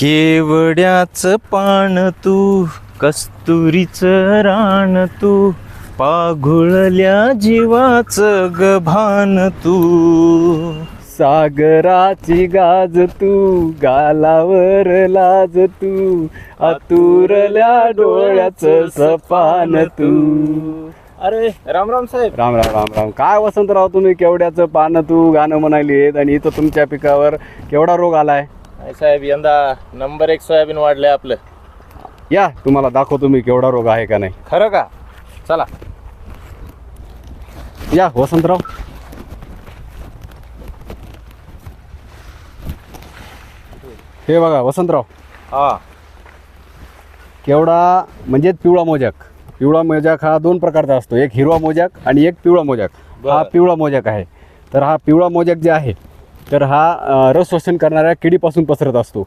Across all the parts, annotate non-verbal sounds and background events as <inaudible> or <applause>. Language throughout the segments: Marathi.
केवड्याच पान तू कस्तुरीच रान तू पाघुळल्या जीवाच गभान तू. सागराची गाज तू गालावर लाज तू आतुरल्या डोळ्याचं सपान तू. अरे राम राम साहेब. राम राम राम राम. काय वसंतराव तुम्ही केवड्याचं पानं तू गाणं म्हणालीत आणि इथं तुमच्या पिकावर केवढा रोग आलाय? नाही साहेब यंदा नंबर एक सोयाबीन वाढलंय आपलं. या तुम्हाला दाखवतो मी केवढा रोग आहे का नाही. खरं का? चला. या वसंतराव. हे बघा वसंतराव. हा. केवडा म्हणजे पिवळा मोजक. पिवळा मोजक हा दोन प्रकारचा असतो. एक हिरवा मोजक आणि एक पिवळा मोजक. हा बरं. पिवळा मोजक आहे. तर हा पिवळा मोजक जे आहे तर हा रस शोषण करणाऱ्या किडीपासून पसरत असतो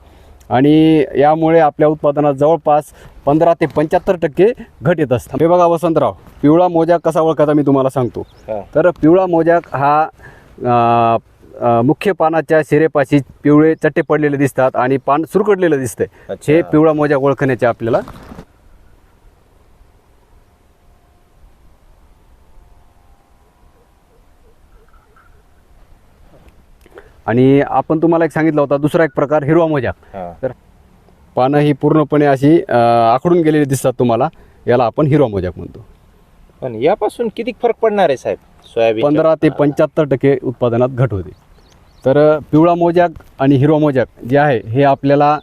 आणि यामुळे आपल्या उत्पादनात जवळपास पंधरा ते पंच्याहत्तर टक्के घट येत असतात हे बघा वसंतराव पिवळा मोजक कसा ओळखायचा मी तुम्हाला सांगतो. तर पिवळा मोजक हा मुख्य पानाच्या शिरेपाशी पिवळे चट्टे पडलेले दिसतात आणि पान सुरकटलेलं दिसतंय. हे पिवळा मोजक ओळखण्याचे आपल्याला आणि आपण तुम्हाला एक सांगितलं होता दुसरा एक प्रकार हिरवा मोजक हा. तर पानं ही पूर्णपणे अशी आखडून गेलेली दिसतात तुम्हाला याला आपण हिरवा मोजक म्हणतो. पण यापासून किती फरक पडणार आहे साहेब? सोयाबीन पंधरा ते पंच्याहत्तर टक्के उत्पादनात घट होते. तर पिवळा मोजक आणि हिरवा मोजक जे आहे हे आपल्याला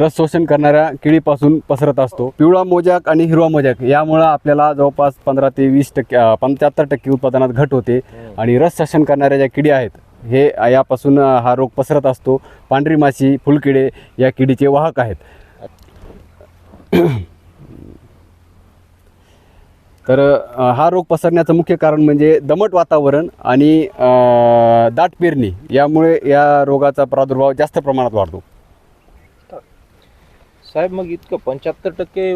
रस शोषण करणाऱ्या किडीपासून पसरत असतो. पिवळा मोजक आणि हिरवा मोजक यामुळं आपल्याला जवळपास पंधरा ते वीस टक्के पंच्याहत्तर टक्के उत्पादनात घट होते आणि रस शोषण करणाऱ्या ज्या किडी आहेत हे यापासून हा रोग पसरत असतो. पांढरी माशी फुलकिडे या किडीचे वाहक आहेत. <clears throat> तर हा रोग पसरण्याचं मुख्य कारण म्हणजे दमट वातावरण आणि दाट पेरणी. यामुळे या रोगाचा प्रादुर्भाव जास्त प्रमाणात वाढतो. साहेब मग इतकं पंच्याहत्तर टक्के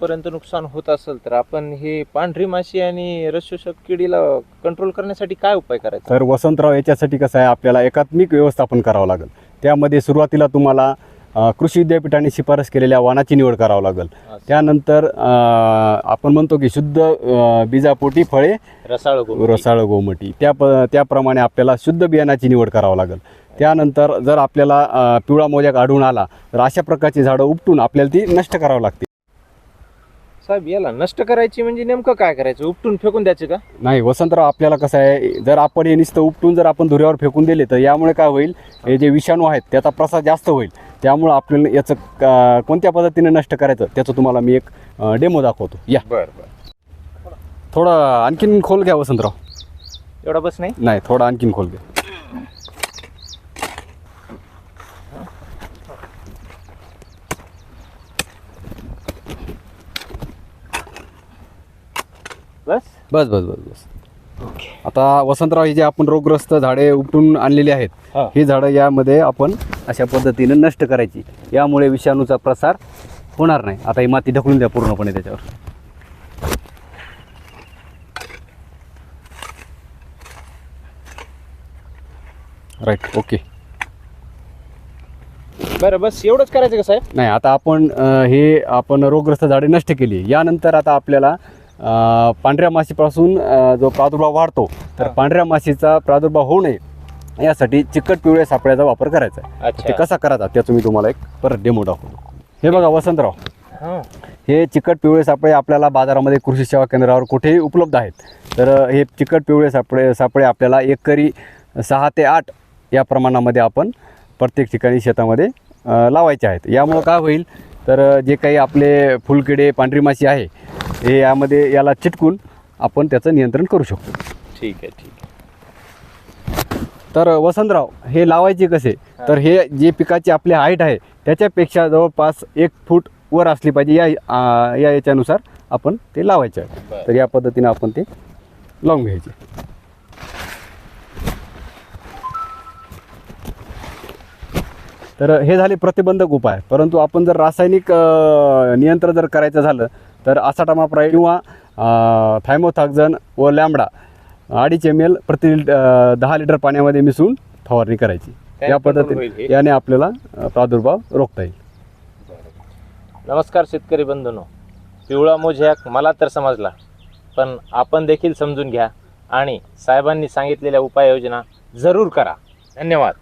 पर्यंत नुकसान होत असेल तर आपण हे पांढरी माशी आणि रसशोषक किडीला कंट्रोल करण्यासाठी काय उपाय करायचा? तर वसंतराव याच्यासाठी कसं आहे आपल्याला एकात्मिक व्यवस्थापन करावं लागेल. त्यामध्ये सुरुवातीला तुम्हाला कृषी विद्यापीठाने शिफारस केलेल्या वाणाची निवड करावं लागेल. त्यानंतर आपण म्हणतो की शुद्ध बीजापोटी फळे रसाळ. रसाळ गोमटी. त्या प त्याप्रमाणे आपल्याला शुद्ध बियाणाची निवड करावं लागेल. त्यानंतर जर आपल्याला पिवळा मोजॅक आढळून आला तर अशा प्रकारची झाडं उपटून आपल्याला ती नष्ट करावं लागते. साहेब याला नष्ट करायची म्हणजे नेमकं काय करायचं? उपटून फेकून द्यायचे का? नाही वसंतराव आपल्याला कसं आहे जर आपण हे नुसतं उपटून जर आपण धुऱ्यावर फेकून दिले तर यामुळे काय होईल? हे जे विषाणू आहेत त्याचा प्रसार जास्त होईल. त्यामुळं आपल्याला याचं क- कोणत्या पद्धतीने नष्ट करायचं त्याचं तुम्हाला मी एक डेमो दाखवतो. या. बर बर. थोडं आणखीन खोल घ्या वसंतराव एवढा बस नाही? नाही थोडं आणखीन खोल घ्या. बस? बस बस बस बस. आता वसंतराव ही जे आपण रोगग्रस्त झाडे उपटून आणलेली आहेत हा. झाडं यामध्ये आपण अशा पद्धतीने नष्ट करायची. यामुळे विषाणूचा प्रसार होणार नाही. आता ही माती ढकलून द्या पूर्णपणे त्याच्यावर. राईट ओके बरं बस एवढंच करायचं का साहेब? नाही आता आपण अ, हे आपण रोगग्रस्त झाडे नष्ट केली. यानंतर आता आपल्याला पांढऱ्या माशीपासून जो प्रादुर्भाव वाढतो तर. पांढऱ्या माशीचा प्रादुर्भाव होऊ नये यासाठी चिकट पिवळ्या सापळ्याचा वापर करायचा आहे. ते कसा करायचा त्याचं मी तुम्हाला एक परत डेमो दाखवतो. हे बघा वसंतराव. हा. चिकट पिवळे सापळे आपल्याला बाजारामध्ये कृषी सेवा केंद्रावर कुठेही उपलब्ध आहेत. तर हे चिकट पिवळे सापळे सापळे आपल्याला एकरी सहा ते आठ या प्रमाणामध्ये आपण प्रत्येक ठिकाणी शेतामध्ये लावायचे आहेत. यामुळं काय होईल तर जे काही आपले फुलकिडे पांढरी माशी आहे हे यामध्ये याला चिटकून आपण त्याचं नियंत्रण करू शकतो. ठीक आहे ठीक आहे. तर वसंतराव हे लावायचे कसे? तर हे जे पिकाची आपली हाईट आहे त्याच्यापेक्षा जवळपास एक फूट वर असली पाहिजे या आ, या याच्यानुसार आपण ते लावायचे आहे. तर या पद्धतीने आपण ते लावून घ्यायचे. तर हे झाले प्रतिबंधक उपाय. परंतु आपण जर रासायनिक नियंत्रण जर करायचं झालं तर आसाटामाप्राई किंवा थायमोथाक्झन व लॅमडा अडीच एम एल प्रति दहा लिटर पाण्यामध्ये मिसळून फवारणी करायची. या. पद्धतीने याने आपल्याला प्रादुर्भाव रोखता येईल. नमस्कार शेतकरी बंधूंनो. पिवळा मोझॅक मला तर समजला पण आपण देखील समजून घ्या आणि साहेबांनी सांगितलेल्या उपाययोजना जरूर करा. धन्यवाद.